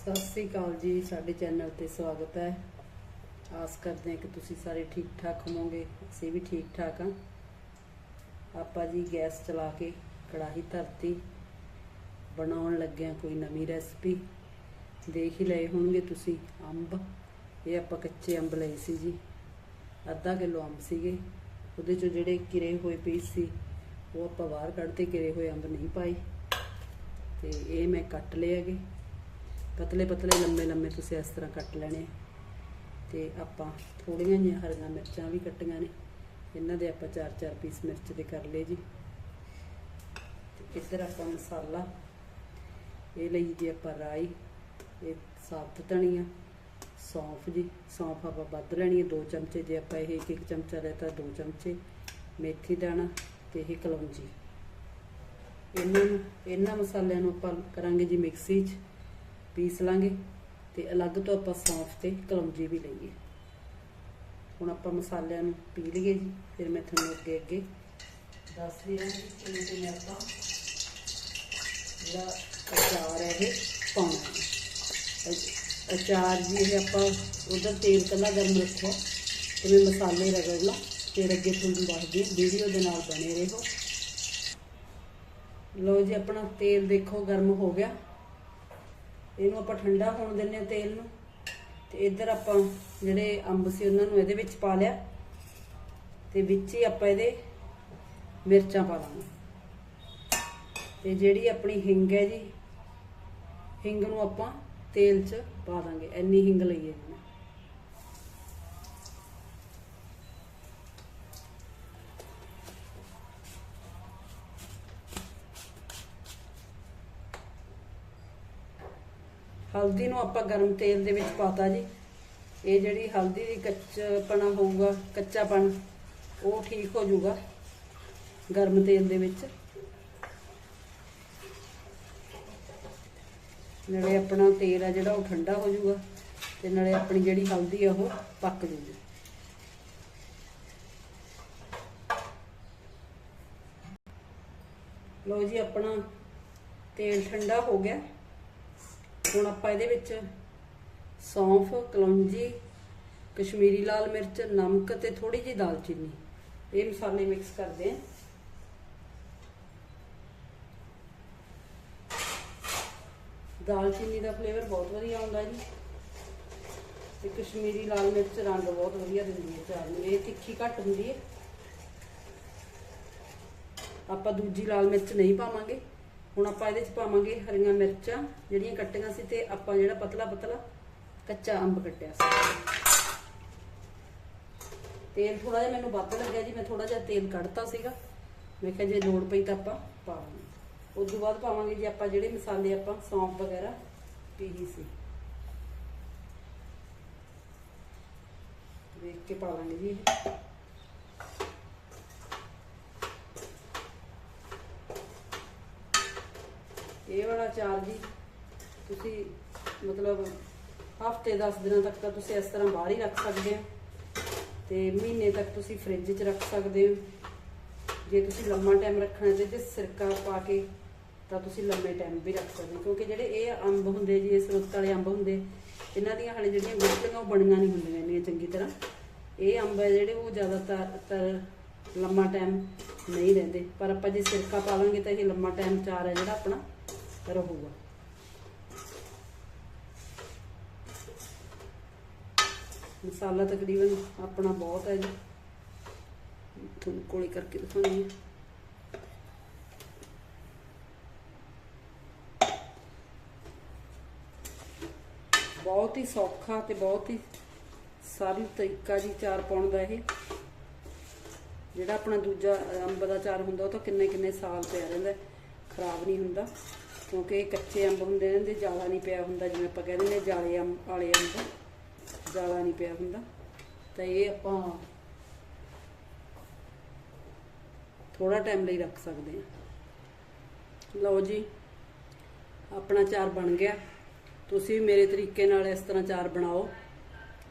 ਸਤਿ ਸ੍ਰੀ ਅਕਾਲ ਜੀ, ਸਾਡੇ ਚੈਨਲ ਤੇ ਸਵਾਗਤ ਹੈ। ਆਸ ਕਰਦੇ ਹਾਂ ਕਿ ਤੁਸੀਂ ਸਾਰੇ ਠੀਕ ਠਾਕ ਹੋਵੋਗੇ, ਅਸੀਂ ਵੀ ਠੀਕ ਠਾਕ ਹਾਂ। ਆਪਾਂ ਜੀ ਗੈਸ ਚਲਾ ਕੇ ਕੜਾਹੀ ਧਰਤੀ ਬਣਾਉਣ ਲੱਗਿਆ ਕੋਈ ਨਵੀਂ ਰੈਸਪੀ। ਦੇਖ ਹੀ ਲਏ ਹੋਣਗੇ ਤੁਸੀਂ, ਅੰਬ। ਇਹ ਆਪਾਂ ਕੱਚੇ ਅੰਬ ਲਏ ਸੀ ਜੀ। ਅੱਧਾ ਕਿਲੋ ਅੰਬ ਸੀਗੇ। ਉਹਦੇ ਚੋਂ ਜਿਹੜੇ ਕਿਰੇ ਹੋਏ ਪੀਸ ਸੀ, ਉਹ ਆਪਾਂ ਬਾਹਰ ਕੱਢ ਕੱਢਤੇ ਕਿਰੇ ਹੋਏ ਅੰਬ ਨਹੀਂ ਪਾਏ। ਤੇ ਇਹ ਮੈਂ ਕੱਟ ਲਏ ਹੈਗੇ। ਪਤਲੇ ਪਤਲੇ ਲੰਮੇ ਲੰਮੇ ਤੁਸੀਂ ਇਸ ਤਰ੍ਹਾਂ ਕੱਟ ਲੈਣੇ ਆ। ਤੇ ਆਪਾਂ ਥੋੜੀਆਂ ਜਿਹੀਆਂ ਹਰੀਆਂ ਮਿਰਚਾਂ ਵੀ ਕੱਟੀਆਂ ਨੇ। ਇਹਨਾਂ ਦੇ ਆਪਾਂ ਚਾਰ ਚਾਰ ਪੀਸ ਮਿਰਚ ਦੇ ਕਰ ਲਏ ਜੀ। ਇੱਧਰ ਆਪਾਂ ਮਸਾਲਾ। ਇਹ ਲਈ ਜੀ ਆਪਾਂ ਰਾਈ। ਇਹ ਸਾਬਤ ਧਨੀਆ ਸੌਂਫ ਜੀ। ਸੌਂਫ ਆਪਾਂ ਵੱਧ ਲੈਣੀ ਹੈ 2 ਚਮਚੇ। ਜੇ ਆਪਾਂ ਇਹ ਇੱਕ ਇੱਕ ਚਮਚਾ ਲੈਤਾ 2 ਚਮਚੇ। ਮੇਥੀ ਦਾਣਾ ਤੇ ਇਹ ਕਲੌਂਜੀ। ਇਹਨਾਂ ਨੂੰ, ਇਹਨਾਂ ਮਸਾਲਿਆਂ ਨੂੰ ਆਪਾਂ ਕਰਾਂਗੇ ਜੀ ਮਿਕਸੀ 'ਚ। ਪੀਸ ਲਾਂਗੇ ਤੇ ਅਲੱਗ ਤੋਂ ਆਪਾਂ ਸੌਂਫ ਤੇ ਕਲੌਂਜੀ ਵੀ ਲਈਏ। ਹੁਣ ਆਪਾਂ ਮਸਾਲਿਆਂ ਨੂੰ ਪੀ ਲਈਏ ਜੀ, ਫਿਰ ਮੈਂ ਤੁਹਾਨੂੰ ਅੱਗੇ ਅੱਗੇ ਦੱਸਦੀ ਹਾਂ ਕਿ ਕਿਵੇਂ ਕਿਵੇਂ ਆਪਾਂ ਜਿਹੜਾ ਅਚਾਰ ਹੈ ਇਹ ਪਾਉਣਾ ਹੈ। ਅਚਾਰ ਜੀ ਇਹ ਆਪਾਂ ਉਧਰ ਤੇਲ ਕੱਲਾ ਗਰਮ ਰੱਖਿਆ ਤੇ ਮੈਂ ਮਸਾਲੇ ਰਗੜ ਲਾ, ਫਿਰ ਅੱਗੇ ਤੁਹਾਨੂੰ ਦੱਸਦੀ ਹਾਂ, ਵੀਡੀਓ ਦੇ ਨਾਲ ਬਣੇ ਰਹੋ। ਲੋ ਜੀ ਆਪਣਾ ਤੇਲ ਦੇਖੋ ਗਰਮ ਹੋ ਗਿਆ। ਇਹਨੂੰ ਆਪਾਂ ਠੰਡਾ ਹੋਣ ਦਿੰਨੇ ਆ ਤੇਲ ਨੂੰ। ਤੇ ਇੱਧਰ ਆਪਾਂ ਜਿਹੜੇ ਅੰਬ ਸੀ ਉਹਨਾਂ ਨੂੰ ਇਹਦੇ ਵਿੱਚ ਪਾ ਲਿਆ। ਤੇ ਵਿੱਚ ਹੀ ਆਪਾਂ ਇਹਦੇ ਮਿਰਚਾਂ ਪਾ ਲਾਂਗੇ ਤੇ ਜਿਹੜੀ ਆਪਣੀ ਹਿੰਗ ਹੈ ਜੀ, ਹਿੰਗ ਨੂੰ ਆਪਾਂ ਤੇਲ 'ਚ ਪਾ ਦਾਂਗੇ। ਇੰਨੀ ਹਿੰਗ ਲਈਏ। ਜੀ ਹਲਦੀ ਨੂੰ ਆਪਾਂ ਗਰਮ ਤੇਲ ਦੇ ਵਿੱਚ ਪਾਤਾ ਜੀ। ਇਹ ਜਿਹੜੀ ਹਲਦੀ ਦੀ ਕੱਚਪਣਾ ਹੋਊਗਾ, ਕੱਚਾਪਣ, ਉਹ ਠੀਕ ਹੋ ਜਾਊਗਾ ਗਰਮ ਤੇਲ ਦੇ ਵਿੱਚ। ਨਾਲੇ ਆਪਣਾ ਤੇਲ ਆ ਜਿਹੜਾ ਉਹ ਠੰਡਾ ਹੋ ਜਾਊਗਾ ਤੇ ਨਾਲੇ ਆਪਣੀ ਜਿਹੜੀ ਹਲਦੀ ਆ ਉਹ ਪੱਕ ਜੂਗੀ ਲੋ ਜੀ, ਆਪਣਾ ਤੇਲ ਠੰਡਾ ਹੋ ਗਿਆ। ਹੁਣ ਆਪਾਂ ਇਹਦੇ ਵਿੱਚ ਸੌਂਫ, ਕਲੌਂਜੀ, ਕਸ਼ਮੀਰੀ ਲਾਲ ਮਿਰਚ, ਨਮਕ ਤੇ ਥੋੜੀ ਜਿਹੀ ਦਾਲਚੀਨੀ। ਇਹ ਮਸਾਲੇ ਮਿਕਸ ਕਰਦੇ ਆਂ ਦਾਲਚੀਨੀ ਦਾ ਫਲੇਵਰ ਬਹੁਤ ਵਧੀਆ ਆਉਂਦਾ ਜੀ। ਤੇ ਕਸ਼ਮੀਰੀ ਲਾਲ ਮਿਰਚ ਰੰਗ ਬਹੁਤ ਵਧੀਆ ਦਿੰਦੀ ਹੈ ਚਾਰ ਨੂੰ। ਇਹ ਤਿੱਖੀ ਘੱਟ ਹੁੰਦੀ ਹੈ। ਆਪਾਂ ਦੂਜੀ ਲਾਲ ਮਿਰਚ ਨਹੀਂ ਪਾਵਾਂਗੇ। ਹੁਣ ਆਪਾਂ ਇਹਦੇ ਚ ਪਾਵਾਂਗੇ ਹਰੀਆਂ ਮਿਰਚਾਂ, ਜਿਹੜੀਆਂ ਕੱਟੀਆਂ ਸੀ ਤੇ ਆਪਾਂ ਜਿਹੜਾ ਪਤਲਾ ਪਤਲਾ ਕੱਚਾ ਅੰਬ ਕੱਟਿਆ ਸੀ। ਤੇਲ ਥੋੜਾ ਜਿਹਾ ਮੈਨੂੰ ਵੱਧ ਲੱਗਿਆ ਜੀ, ਮੈਂ ਥੋੜਾ ਜਿਹਾ ਤੇਲ ਕੱਢਤਾ ਸੀਗਾ। ਮੈਂ ਕਿਹਾ ਜੇ ਲੋੜ ਪਈ ਤਾਂ ਆਪਾਂ ਪਾਵਾਂਗੇ ਉਸ ਤੋਂ ਬਾਅਦ ਪਾਵਾਂਗੇ ਜੀ ਆਪਾਂ ਜਿਹੜੇ ਮਸਾਲੇ ਆਪਾਂ ਸੌਂਫ ਵਗੈਰਾ ਪੀਹੀ ਸੀ। ਦੇਖ ਕੇ ਪਾਵਾਂਗੇ ਜੀ। ਇਹ ਵਾਲਾ ਚਾਰ ਜੀ ਤੁਸੀਂ ਮਤਲਬ ਹਫ਼ਤੇ 10 ਦਿਨਾਂ ਤੱਕ ਤਾਂ ਤੁਸੀਂ ਇਸ ਤਰ੍ਹਾਂ ਬਾਹਰ ਹੀ ਰੱਖ ਸਕਦੇ ਹੋ ਤੇ ਮਹੀਨੇ ਤੱਕ ਤੁਸੀਂ ਫ੍ਰਿਜ 'ਚ ਰੱਖ ਸਕਦੇ ਹੋ। ਜੇ ਤੁਸੀਂ ਲੰਮਾ ਟਾਈਮ ਰੱਖਣਾ ਤੇ ਤੇ ਸਿਰਕਾ ਪਾ ਕੇ ਤਾਂ ਤੁਸੀਂ ਲੰਮੇ ਟਾਈਮ ਵੀ ਰੱਖ ਸਕਦੇ ਹੋ, ਕਿਉਂਕਿ ਜਿਹੜੇ ਇਹ ਅੰਬ ਹੁੰਦੇ ਜੀ ਇਸ ਰੁੱਤ ਵਾਲੇ ਅੰਬ ਹੁੰਦੇ, ਇਹਨਾਂ ਦੀਆਂ ਹਾਲੇ ਜਿਹੜੀਆਂ ਗੁੱਟੀਆਂ ਉਹ ਬਣੀਆਂ ਨਹੀਂ ਹੁੰਦੀਆਂ ਇੰਨੀਆਂ ਚੰਗੀ ਤਰ੍ਹਾਂ। ਇਹ ਅੰਬ ਹੈ ਜਿਹੜੇ ਉਹ ਜ਼ਿਆਦਾਤਰ ਤਰ ਲੰਮਾ ਟਾਈਮ ਨਹੀਂ ਰਹਿੰਦੇ। ਪਰ ਆਪਾਂ ਜੇ ਸਿਰਕਾ ਪਾਵਾਂਗੇ ਤਾਂ ਇਹ ਲੰਮਾ ਟਾਈਮ ਚਾਰ ਹੈ ਜਿਹੜਾ ਆਪਣਾ। ਰਹੂਗਾ। ਮਸਾਲਾ ਤਕਰੀਬਨ ਆਪਣਾ ਬਹੁਤ ਹੈ ਜੀ। ਤੁਹਾਨੂੰ ਕੋਲੀ ਕਰਕੇ ਦਿਖਾਉਂਦੀ ਹਾਂ। ਬਹੁਤ ਹੀ ਸੌਖਾ ਤੇ ਬਹੁਤ ਹੀ ਸਾਰੀ ਤਰੀਕਾ ਜੀ ਚਾਰ ਪਾਉਣ ਦਾ ਇਹ। ਜਿਹੜਾ ਆਪਣਾ ਦੂਜਾ ਅੰਬ ਦਾ ਚਾਰ ਹੁੰਦਾ ਉਹ ਤਾਂ ਕਿੰਨੇ ਕਿੰਨੇ ਸਾਲ ਪਿਆ ਰਹਿੰਦਾ, ਖਰਾਬ ਨਹੀਂ ਹੁੰਦਾ। ਕਿਉਂਕਿ ਇਹ ਕੱਚੇ ਅੰਬ ਹੁੰਦੇ ਨੇ ਇਹਦੇ ਜਾਲਾ ਨਹੀਂ ਪਿਆ ਹੁੰਦਾ ਜਿਵੇਂ ਆਪਾਂ ਕਹਿੰਦੇ ਨੇ ਜਾਲੇ ਅੰਬ ਵਾਲੇ ਅੰਬ, ਜਾਲਾ ਨਹੀਂ ਪਿਆ ਹੁੰਦਾ। ਤਾਂ ਇਹ ਆਪਾਂ ਥੋੜਾ ਟਾਈਮ ਲਈ ਰੱਖ ਸਕਦੇ ਹਾਂ। ਲਓ ਜੀ, ਆਪਣਾ ਚਾਰ ਬਣ ਗਿਆ। ਤੁਸੀਂ ਵੀ ਮੇਰੇ ਤਰੀਕੇ ਨਾਲ ਇਸ ਤਰ੍ਹਾਂ ਚਾਰ ਬਣਾਓ।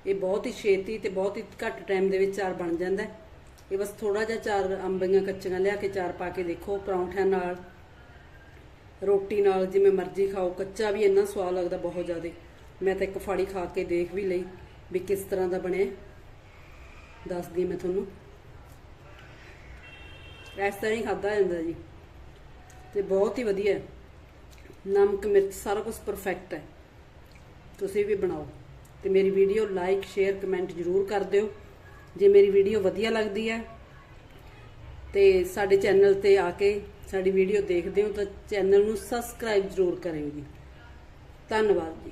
ਇਹ ਬਹੁਤ ਹੀ ਛੇਤੀ ਤੇ ਬਹੁਤ ਹੀ ਘੱਟ ਟਾਈਮ ਦੇ ਵਿੱਚ ਚਾਰ ਬਣ ਜਾਂਦਾ ਹੈ। ਇਹ ਬਸ ਥੋੜਾ ਜਿਹਾ ਚਾਰ ਅੰਬੀਆਂ ਕੱਚੀਆਂ ਲਿਆ ਕੇ ਚਾਰ ਪਾ ਕੇ ਦੇਖੋ ਪਰੌਂਠਿਆਂ ਨਾਲ। ਰੋਟੀ ਨਾਲ ਜਿਵੇਂ ਮਰਜ਼ੀ ਖਾਓ, ਕੱਚਾ ਵੀ ਇੰਨਾ ਸਵਾਦ ਲੱਗਦਾ ਬਹੁਤ ਜ਼ਿਆਦਾ। ਮੈਂ ਤਾਂ ਇੱਕ ਫਾੜੀ ਖਾ ਕੇ ਦੇਖ ਵੀ ਲਈ ਵੀ ਕਿਸ ਤਰ੍ਹਾਂ ਦਾ ਬਣਿਆ ਦੱਸਦੀ ਮੈਂ ਤੁਹਾਨੂੰ। ਇਸ ਤਰ੍ਹਾਂ ਹੀ ਖਾਦਾ ਜਾਂਦਾ ਜੀ। ਤੇ ਬਹੁਤ ਹੀ ਵਧੀਆ ਹੈ। ਨਮਕ ਮਿਰਚ ਸਾਰਾ ਕੁਝ ਪਰਫੈਕਟ ਹੈ। ਤੁਸੀਂ ਵੀ ਬਣਾਓ। ਤੇ ਮੇਰੀ ਵੀਡੀਓ ਲਾਈਕ ਸ਼ੇਅਰ ਕਮੈਂਟ ਜ਼ਰੂਰ ਕਰ ਦਿਓ। ਜੇ ਮੇਰੀ ਵੀਡੀਓ ਵਧੀਆ ਲੱਗਦੀ ਹੈ, ਤੇ ਸਾਡੇ ਚੈਨਲ ਤੇ ਆ ਕੇ ਸਾਡੀ ਵੀਡੀਓ ਦੇਖਦੇ ਹੋ ਤਾਂ ਚੈਨਲ ਨੂੰ ਸਬਸਕ੍ਰਾਈਬ ਜ਼ਰੂਰ ਕਰੇਗੀ ਧੰਨਵਾਦ ਜੀ।